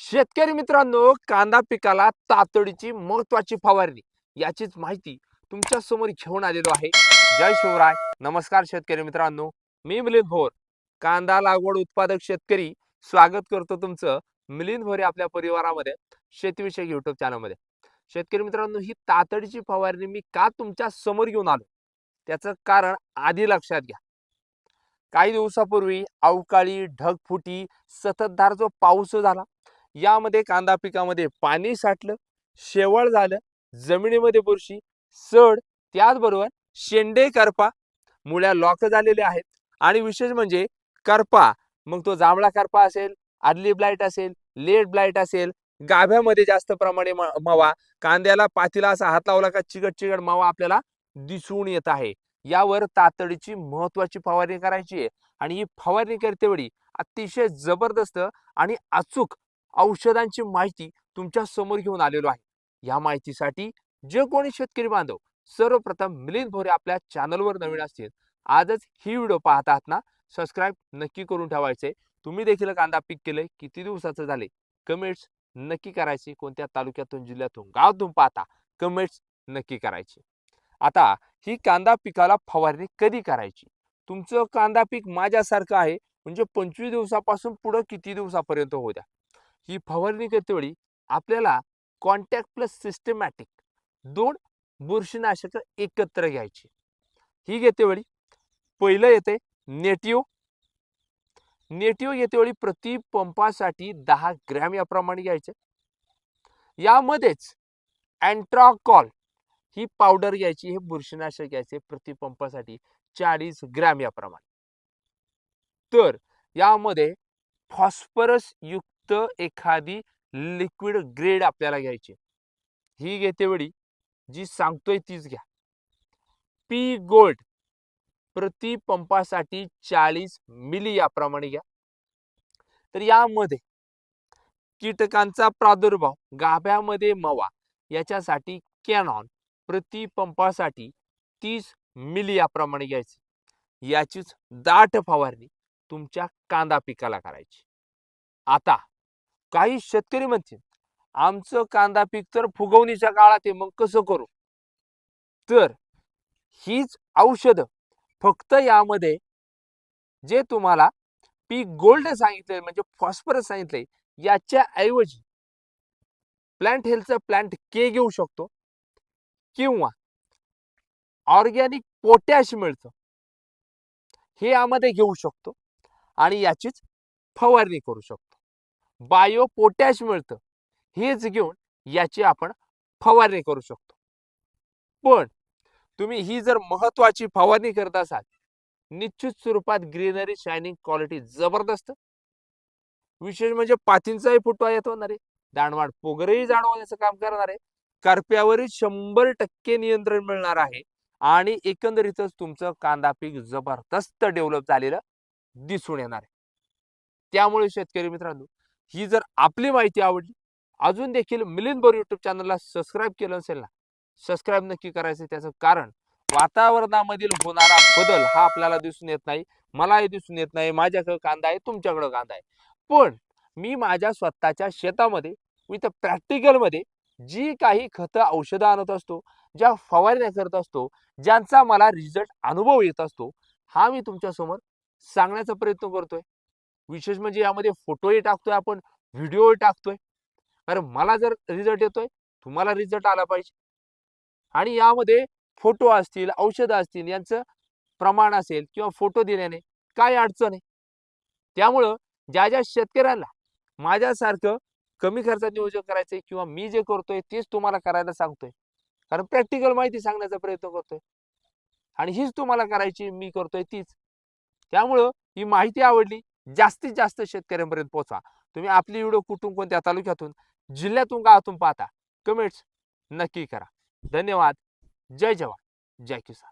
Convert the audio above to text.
शेतकरी मित्रांनो कांदा पिकाला तातडीची महत्वाची फवारणी याचीच माहिती तुमच्यासमोर घेऊन आलेलो आहे. जय शिवराय. नमस्कार शेतकरी मित्रांनो. मी मिलिंद भोर कांदा लागवड उत्पादक शेतकरी. स्वागत करतो तुमचं मिलिंद भोरे आपल्या परिवारामध्ये शेतीविषयक युट्यूब चॅनलमध्ये शेतकरी मित्रांनो ही तातडीची फवारणी मी का तुमच्यासमोर घेऊन आलो? त्याचं कारण आधी लक्षात घ्या. काही दिवसापूर्वी अवकाळी ढगफुटी सततधार जो पाऊस झाला यामध्ये कांदा पिकामध्ये पाणी साठलं शेवळ झालं जमिनीमध्ये बुरशी सड त्याचबरोबर शेंडे करपा मुळ्या लॉक झालेल्या आहेत. आणि विशेष म्हणजे करपा मग तो जांभळा करपा असेल आदली ब्लाईट असेल लेट ब्लाईट असेल गाभ्यामध्ये जास्त प्रमाणे मावा मवा कांद्याला पातीला असा हात लावला का चिकट चिकट मावा आपल्याला दिसून येत आहे. यावर तातडीची महत्वाची फवारणी करायची आहे. आणि ही फवारणी करतेवेळी अतिशय जबरदस्त आणि अचूक औषधांची माहिती तुमच्यासमोर घेऊन आलेलो आहे. या माहितीसाठी जे कोणी शेतकरी बांधव सर्वप्रथम मिलिंद भोरे आपल्या चॅनलवर नवीन असतील आजच ही व्हिडिओ पाहत आहात ना सबस्क्राईब नक्की करून ठेवायचे. तुम्ही देखील कांदा पीक केले किती दिवसाचं झाले? कमेंट्स नक्की करायचे. कोणत्या तालुक्यातून जिल्ह्यातून गावातून पाहता कमेंट्स नक्की करायचे. आता ही कांदा पिकाला फवारणी कधी करायची? तुमचं कांदा पीक माझ्यासारखं आहे म्हणजे पंचवीस दिवसापासून पुढं किती दिवसापर्यंत होऊ द्या? ही फवारणी करतेवेळी आपल्याला कॉन्टॅक्ट प्लस सिस्टमॅटिक दोन बुरशीनाशक एकत्र घ्यायची. ही घेतेवेळी पहिलं येते नेटिओ. नेटिओ येतेवेळी प्रति पंपासाठी दहा ग्रॅम याप्रमाणे घ्यायचे. यामध्येच अँट्रॉकॉल ही पावडर घ्यायची हे बुरशीनाशक घ्यायचे प्रति पंपासाठी चाळीस ग्रॅम याप्रमाणे. तर यामध्ये फॉस्फरस युक्त एखादी लिक्विड ग्रेड आपल्याला घ्यायची. ही घेते वेळी जी सांगतोय तीच घ्या. पी गोल्ड प्रति पंपासाठी चाळीस मिली याप्रमाणे घ्या. तर यामध्ये कीटकांचा प्रादुर्भाव गाभ्यामध्ये मवा याच्यासाठी कॅनॉन प्रति पंपासाठी तीस मिली याप्रमाणे घ्यायची. याचीच दाट फवारणी तुमच्या कांदा पिकाला करायची. आता काही शेतकरी म्हणतील आमचं कांदा पीक तर फुगवणीच्या काळात आहे मग कसं करू? तर हीच औषधं फक्त यामध्ये जे तुम्हाला पीक गोल्ड सांगितले म्हणजे फॉस्फरस सांगितले याच्या ऐवजी प्लांट हेल्थचं प्लांट के घेऊ शकतो किंवा ऑर्गॅनिक पोटॅश मिळतं हे यामध्ये घेऊ शकतो आणि याचीच फवारणी करू शकतो. बायो पोटॅश मिळतं. हेच घेऊन याची आपण फवारणी करू शकतो. पण तुम्ही ही जर महत्वाची फवारणी करत असाल निश्चित स्वरूपात ग्रीनरी शायनिंग क्वालिटी जबरदस्त. विशेष म्हणजे पातींचाही फुटवा येतो ना रे दाणवाड पोगरही जाणवण्याचं काम करणार आहे. करप्यावरील शंभर टक्के नियंत्रण मिळणार आहे आणि एकंदरीतच तुमचं कांदा पीक जबरदस्त डेव्हलप झालेलं दिसून येणार आहे. त्यामुळे शेतकरी मित्रांनो ही जर आपली माहिती आवडली अजून देखील मिलिंद बोर युट्यूब चॅनलला सबस्क्राईब केलं असेल ना सबस्क्राईब नक्की करायचं त्याचं कारण वातावरणामधील होणारा बदल हा आपल्याला दिसून येत नाही मलाही दिसून येत नाही माझ्याकडं कांदा आहे तुमच्याकडं कांदा आहे. पण मी माझ्या स्वतःच्या शेतामध्ये विथ प्रॅक्टिकलमध्ये जी काही खतं औषधं आणत असतो ज्या फवारण्या करत असतो ज्यांचा मला रिझल्ट अनुभव येत असतो हा मी तुमच्यासमोर सांगण्याचा प्रयत्न करतोय. विशेष म्हणजे यामध्ये फोटोही टाकतोय आपण व्हिडिओही टाकतोय. कारण मला जर रिझल्ट येतोय तुम्हाला रिझल्ट आला पाहिजे. आणि यामध्ये फोटो असतील औषधं असतील यांचं प्रमाण असेल किंवा फोटो दिल्याने काय अडचण आहे. त्यामुळं ज्या ज्या शेतकऱ्यांना माझ्यासारखं कमी खर्चात नियोजन करायचंय किंवा मी जे करतोय तेच तुम्हाला करायला सांगतोय. कारण प्रॅक्टिकल माहिती सांगण्याचा प्रयत्न करतोय. आणि हीच तुम्हाला करायची मी करतोय तीच. त्यामुळं ही माहिती आवडली. जास्तीत जास्त शेतकऱ्यांपर्यंत पोहोचवा. तुम्ही आपली व्हिडिओ कुठून कोणत्या तालुक्यातून जिल्ह्यातून गावातून पाहता. कमेंट्स नक्की करा. धन्यवाद. जय जवान. जय किसान.